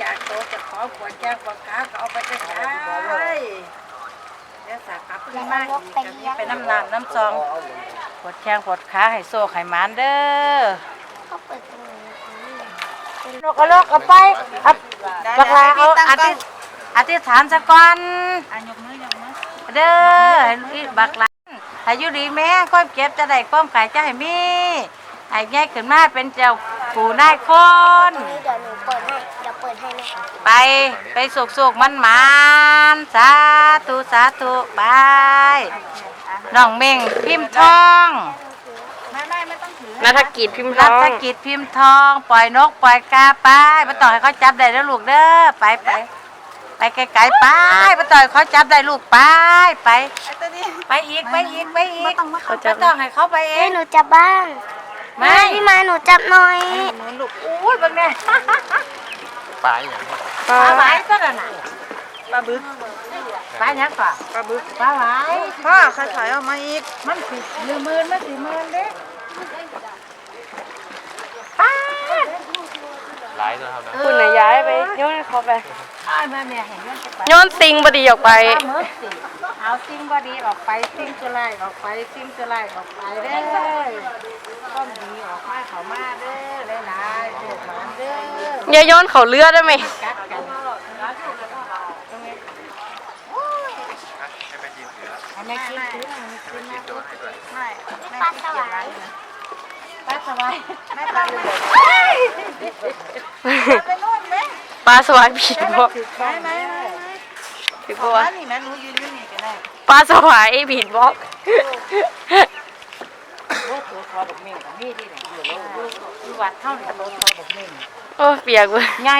จากโตจะขอปวดแก้วปวดขาก็เอาไปจะใช้เดี๋ยวสากกลับขึ้นมาอีกก็มีไปน้ำน้ำน้ำซองปวดแข้งปวดขาให้โซ่ไขมันเด้อเขาเปิดตรงนี้โลกก็โลกเอาไปบักลาเอาอธิษอธิษฐานสักก่อนอะยกมือยกมือเด้อให้อีบักลาอายุดีแม่ความเก็บจะได้ความขายจะให้มีให้แง่ขึ้นมาเป็นเจ้าผู้นายคนนี้เดี๋ยวหนูเปิดให้ เดี๋ยวเปิดให้แม่ไปไปสุกสุกมันมันๆสาธุสาธุไปน้องเม่งพิมพ์ทองไม่ไม่ไม่ต้องถือนัฐกิจพิมพ์ทรัองฐกิจพิมพ์ทอง ปล่อยนกปล่อยกาไปมาต่อยเขาจับได้แล้วลูกเด้อไปไปไปไกลๆไปมาต่อยเขาจับได้ลูกไปไปไอ้ตัวนี้ไปอีกไปอีกไปอีกต้องมาเขาจะจับต้องให้เขาไปเอให้งหนูจับบ้างไม่พี่มาหนูจับหน่อยหนูลูกอุ้ยบังเนี่ย ปลาอย่างปลาปลาไหวก็น่ะน่ะปลาบึกปลาเนี้ยก่อนปลาบึกปลาไหวพ่อใครถอยออกมาอีก มันสิมือมือมันสิมือเด้ป้าดหลายนะครับนะคุณน่ะย้ายไปโยนเขาไปอ้ายมาแม่เห็นมันจะไปโยนติงบดีออกไปปลาหมึกสิเอาสิ่งบดีออกไปสิ่งจุไลออกไปสิ่งจุไลออกไปเด้อต้นดีออกมาเขามาเด้อหลายๆโชคหมานเด้อ อย่าโยนเขาเลือดได้ไหมให้แม่จีนถือให้แม่กินซื้อให้แม่กินโดนให้ด้วยปลาสวายป้าสบายไม่ปลาเลยไปโน่นไหมปลาสวายผิดบอกไม่ไม่ไม่ผิดขบออกว่าว่านี่แม่นูยืนอยู่นี่ก็ได้ปลาสวายผิดบ อกโอ้ตัวคอดอกเม่งกับมีที่ไหนอยู่โลกอยู่วัดเท่านี้ตัวคอดอกเม่งโอ้เปียกเว้ยใหญ่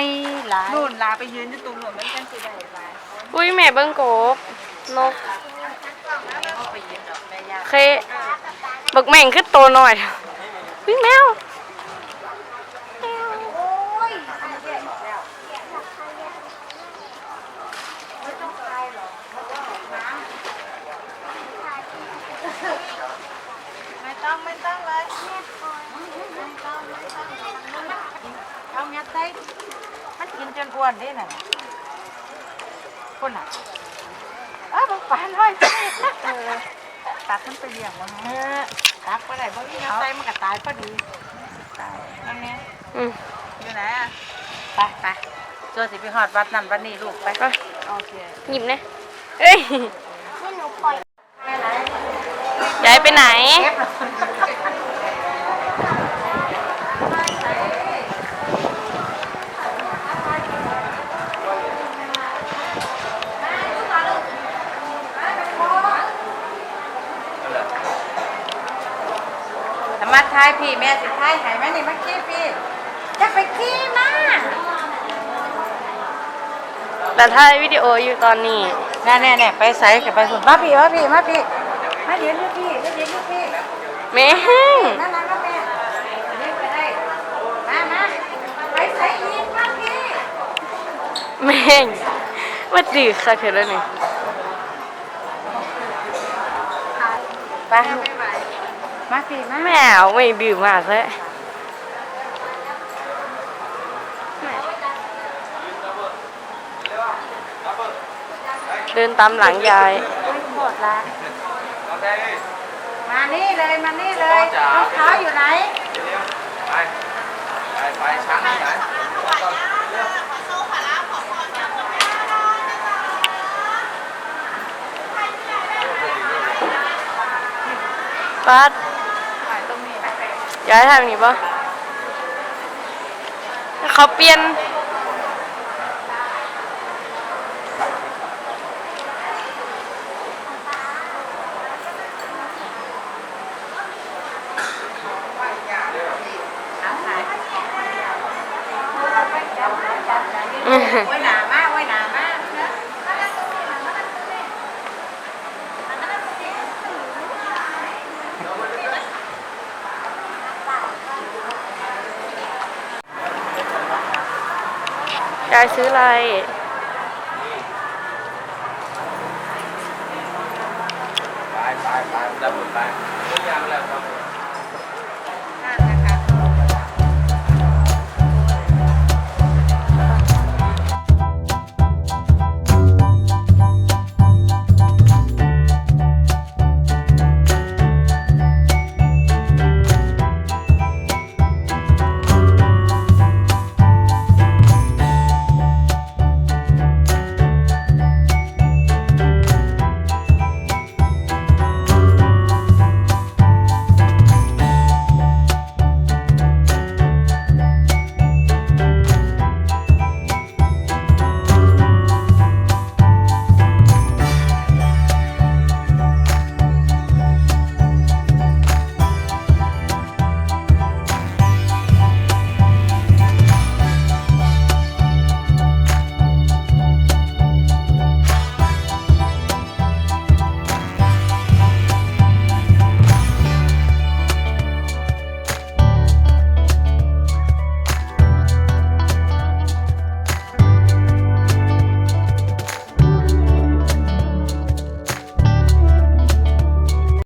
หลายนู่นลาไปยืนอยู่ตรงหนูเหมือนกันสิได้หลายอุ้ยแม่เบิ้งโกบนกเขาไปยืนดอกแม่ยาเคบักแม่งขึ้นโตหน่อยอุ้ยแมว ไม่ต้องไม่ต้องเลย เอางัดใส่มันกินจนอ้วนได้น่ะคนน่ะเอ้าบังปานห้อยเออตัดมันไปเลี้ยงมันเออตักไปได้บ่มีงัดใส่มันก็ตายพอดีตายอันนี้อืมอยู่ไหนอะไปไปตัวสิไปหอดวัดนั่นวัดนี้ลูกไปไปโอเคหยิบนะเอ้ยให้หนูปล่อยย้ายไปไหน เก็บมา ทายพี่แม่สิทายให้แม่นี่มาขี้พี่จะไปขี้มาแต่ถ่ายวิดีโออยู่ตอนนี้แน่แน่แน่ไปใส่กับไปสุดมาพี่มาพี่มาพี่มาเดี๋ยวลูกพี่มาเดี๋ยวลูกพี่แม่งนั่นนั่นนั่นแม่เดี๋ยวไปได้มามาไปใส่อีกมาพี่แม่งว่าดื้อค่ะเธอแล้วนี่ไป มาพี่มาแมวไม่ดื้อมากเลยเดินตามหลังยายหมดละมานี่เลยมานี่เลยรองเท้าอยู่ไหนไปไปไปช้างไหนปัดถ่ายตรงนี้ ย้ายทางนี้ปะเขาเปลี่ยนไว้หนามาไว้หนามา ยายซื้ออะไร ไปไปไปดับหมดไปทุกอย่างแล้วครับ